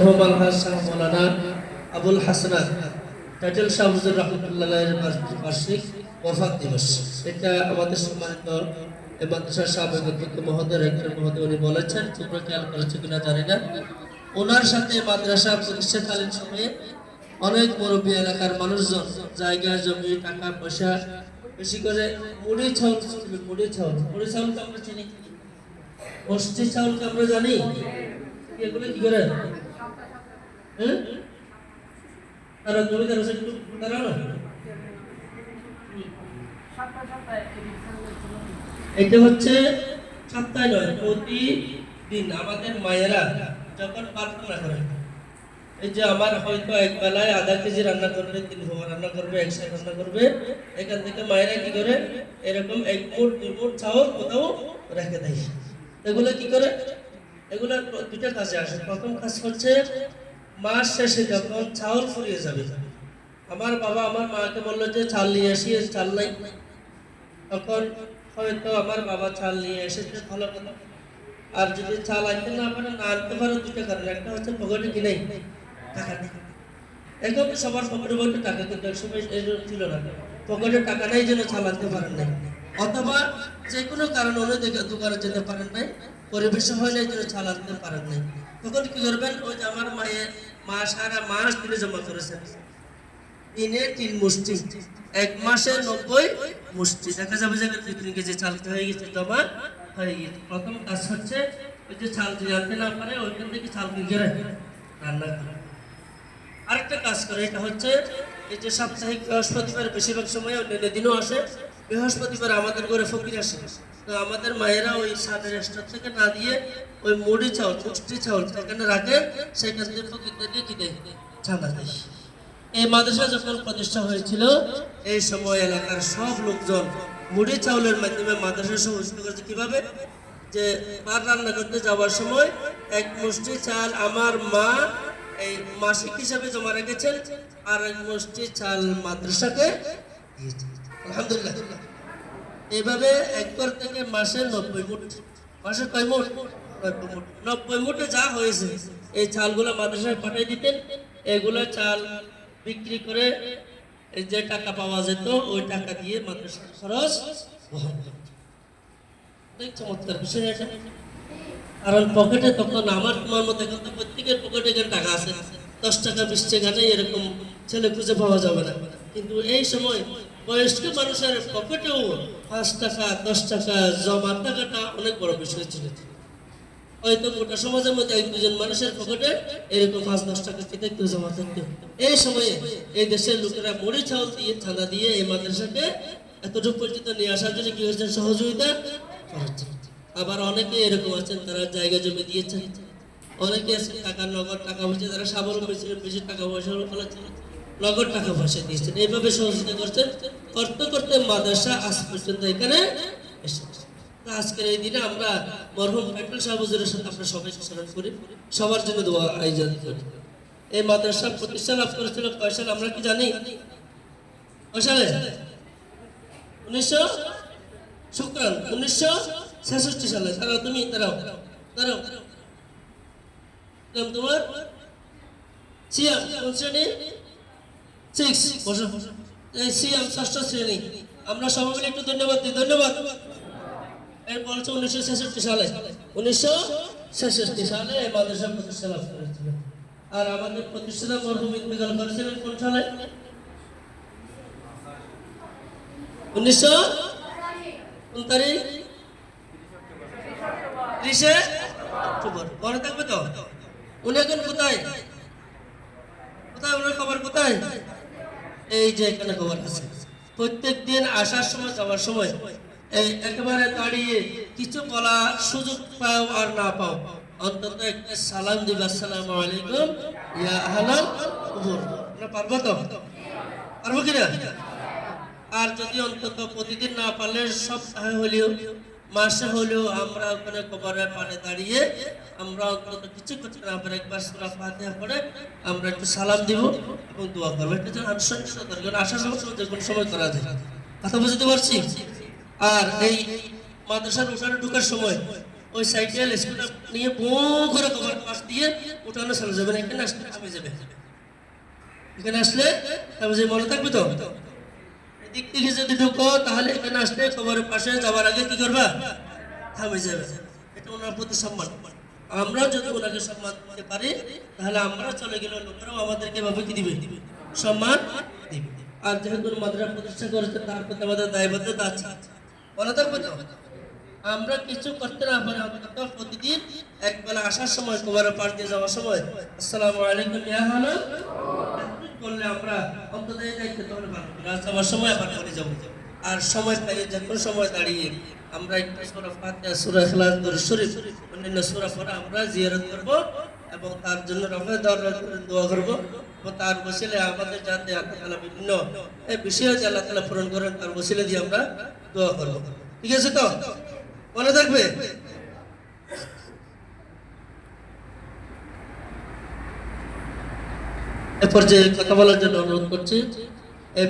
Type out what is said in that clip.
Rahman Hasan Maulana Abul Hasnat title Shahbuzur রহমতুল্লাহের বার্ষিক ওয়াফাত দিবস। এটা আমাদের সম্মানিত মাদ্রাসার সাবেক অধ্যক্ষ মহোদয় রেক্টর মহোদয় উনি বলেছেন তোমরা খেয়াল করেছ কিনা জানি না। ওনার সাথে মাদ্রাসা প্রতিষ্ঠাকালীন সময়ে অনেক মুরব্বী এলাকার মানুষজন জায়গা জমি টাকা পয়সা বেশি করে মুড়ি চাউল ছিল, মুড়ি চাউল। মুড়ি চাউলকে আমরা চিনি? মসজিদ চাউলকে আমরা জানি? এগুলো কি করে? হ্যাঁ? তারা জমিদার হোসেন একটু দাঁড়ানো এটা হচ্ছে সপ্তাহে নয়, প্রতিদিন আমাদের মায়েরা যখন প্রার্থনা করে, এই যে আমার হয়তো এক বেলায় আধা কেজি রান্না করবে, তিন ভাবা রান্না করবে একশো রান্না করবে, এখান থেকে মায়েরা কি করে? এরকম এক মুঠ দুই মুঠ চাউল কোথাও রেখে দেয়। এগুলো কি করে? এগুলো দুটা কাজে আসে। প্রথম কাজ হচ্ছে মাস শেষে যখন চাউল ফুরিয়ে যাবে, আমার বাবা আমার মাকে বলল যে, চাল নিয়ে আসি চাল নাই। তখন হয়তো আমার বাবা চাল নিয়ে এসেছে ভালো কথা। আর যদি চাল আনতে না পারে, না আনতে পারে দুটো কারণ একটা হচ্ছে পকেটে কিনেই টাকা নেই। এখন সবার পকেটে বলতে টাকা কিন্তু এক সময় ছিল না। পকেটে টাকা নেই জন্য চাল আনতে পারেন নাই। অথবা যে কোনো কারণে অন্য দিকে দোকানে যেতে পারেন নাই। পরিবেশ নাই জন্য চাল আনতে পারেন নাই। তখন কি করবেন? ওই যে আমার মায়ের মা সারা মাস দিনে জমা করেছেন দিনে তিন মুষ্টি এক মাসে নব্বই মুষ্টি দেখা যাবে যে তিন কেজি চাল হয়ে গেছে জমা হয়ে গেছে। প্রথম কাজ হচ্ছে ওই যে চাল যদি না পারে, ওইখান থেকে চাল কিনে রান্না করে। আরেকটা কাজ করে, এটা হচ্ছে এই যে সাপ্তাহিক বৃহস্পতিবার বেশিরভাগ সময় অন্যান্য দিনও আসে। বৃহস্পতিবার আমাদের ঘরে ফকির আসে। তো আমাদের মায়েরা ওই সাদের স্টোর থেকে না দিয়ে ওই মুড়ি চাউল মুষ্টি চাউল সেখানে রাখে, সেখান থেকে ফকিরদেরকে কি দেয় চাঁদা দেয়। এই মাদ্রাসা যখন প্রতিষ্ঠা হয়েছিল, এই সময় এলাকার সব লোকজন মুড়ি চাউলের মাধ্যমে মাদ্রাসা সহযোগিত করেছে। কীভাবে? যে পার রান্না করতে যাওয়ার সময় এক মুষ্টি চাল আমার মা এই মাসিক হিসাবে জমা রেখেছেন আর এক মুষ্টি চাল মাদ্রাসাকে দিয়েছেন। আলহামদুলিল্লাহ। এইভাবে একবার থেকে মাসে নব্বই মুঠ, মাসে কয় মুঠ? নব্বই মুঠে। যা হয়েছে, এই চালগুলো মাদ্রাসায় পাঠিয়ে দিতেন। এগুলো চাল বিক্রি করে যে টাকা পাওয়া যেত, ওই টাকা দিয়ে মাদ্রাসার খরচ বহন চমৎকার বিষয় এটা। কারণ পকেটে তখন আমার তোমার মতো এখন তো প্রত্যেকের পকেটে এখানে টাকা আছে। দশ টাকা, বিশ টাকা নেই, এরকম ছেলে খুঁজে পাওয়া যাবে না। কিন্তু এই সময় বয়স্ক মানুষের পকেটেও পাঁচ টাকা, দশ টাকা, জমা টাকাটা অনেক বড় বিষয় ছিল হয়তো গোটা সমাজের মধ্যে এক, দুজন মানুষের পকেটে এরকম পাঁচ, দশ টাকা কেটে কেউ জমা থাকতো। এই সময়ে এই দেশের লোকেরা মুড়ি চাউল দিয়ে চাঁদা দিয়ে এই মাদ্রাসাকে এতটুকু পর্যন্ত নিয়ে আসার জন্য কি হয়েছে? সহযোগিতা আবার অনেকে এরকম আছেন, তারা জায়গা জমি দিয়েছেন। অনেকে আছে, টাকা নগদ, টাকা পয়সা, তারা স্বাবলম্বী ছিলেন, বেশি টাকা পয়সা ফলে ছিলেন নগদ টাকা পয়সা দিয়েছেন। এইভাবে সহযোগিতা করছেন। করতে করতে মাদ্রাসা আজ পর্যন্ত এখানে আজকের এই দিনে আমরা মরহুম পেট্রোল শাহ সাথে আমরা সবাই স্মরণ করি। সবার জন্য দোয়া আয়োজন করি। এই মাদ্রাসা প্রতিষ্ঠা লাভ করেছিল কয় সাল আমরা কি জানি? কয় সালে উনিশশো শুক্রান, উনিশশো ছেষট্টি সালে। তারা তুমি দাঁড়াও নাম তোমার? শ্রেণি সিক্স বসো। সিয়াম ষষ্ঠ শ্রেণি। আমরা সবাই মিলে একটু ধন্যবাদ দিই, ধন্যবাদ। এরপর হচ্ছে উনিশশো ছেষট্টি সালে। উনিশশো ছেষট্টি সালে এই মাদ্রাসা প্রতিষ্ঠা লাভ করেছিল। আর আমাদের প্রতিষ্ঠাতা মরহুম ইন্তেকাল করেছিলেন কোন সালে? উনিশশো কোন তারিখ ত্রিশে অক্টোবর। মনে থাকবে তো? উনি এখন কোথায়? কোথায়? ওনার খবর কোথায়? এই যে এখানে খবর আছে প্রত্যেক দিন আসার সময়, যাওয়ার সময় এই একেবারে দাঁড়িয়ে কিছু বলা সুযোগ পাও আর না পাও, অন্তত একটা সালাম দিবে, আসসালামু আলাইকুম, ইয়া আহলাল কুবুর। পারব তো? পারব কিনা? আর যদি অন্তত প্রতিদিন না পারলে সপ্তাহে হলেও মাসে হলেও আমরা ওখানে কবরের পানে দাঁড়িয়ে আমরা অন্তত কিছু পারে, একবার সুরা ফাতিহা পড়ে আমরা একটু সালাম দিব এবং দোয়া করব। এটা যেন আনুষ্ঠানিকতা দরকার আসার সময় যে কোনো সময় করা যায়। কথা বুঝতে পারছি? আর এই মাদ্রাসার উঠানে ঢোকার সময় ওই সাইকেল, স্কুটার নিয়ে বো করে কভার পাশ দিয়ে উঠানো চলে যাবে না এখানে আসলে থামে যাবে। এখানে আসলে থামে যাবে। মনে থাকবে তো? এদিক থেকে যদি ঢুকো তাহলে এখানে আসলে কবরের পাশে যাওয়ার আগে কি করবা? থামে যাবে। এটা ওনার প্রতি সম্মান। আমরা যদি ওনাকে সম্মান দিতে পারি, তাহলে আমরা চলে গেলে লোকেরাও আমাদেরকে এভাবে কি দিবে? সম্মান দিবে। আর যেহেতু মাদ্রাসা প্রতিষ্ঠা করেছে, তার প্রতি আমাদের দায়বদ্ধতা আছে। মনে থাকবে তো আমরা কিছু করতে না পারি, অন্তত প্রতিদিন এক বেলা আসার সময় কবরের পাশ দিয়ে যাওয়ার সময়। আসসালামু আলাইকুম, ইয়া হলো করলে আমরা অন্তত এই দায়িত্ব করি। যাওয়ার সময় আবার করে যাব। আর সময় পাইলে যে কোনো সময় দাঁড়িয়ে আমরা একটু সূরা ফাতিহা, সূরা ইখলাস দরুদ শরীফ, অন্যান্য সূরা পড়ে আমরা জিয়ারত করব এবং তার জন্য রফে দরজা করে দোয়া করব এবং তার বসিলে আমাদের যাতে আল্লাহ বিভিন্ন এই বিষয়ে যে আল্লাহ তাআলা পূরণ করেন তার বসিলে দিয়ে আমরা দোয়া করব। ঠিক আছে তো? মনে থাকবে? এ পর্যায়ে কথা বলার জন্য অনুরোধ করছি।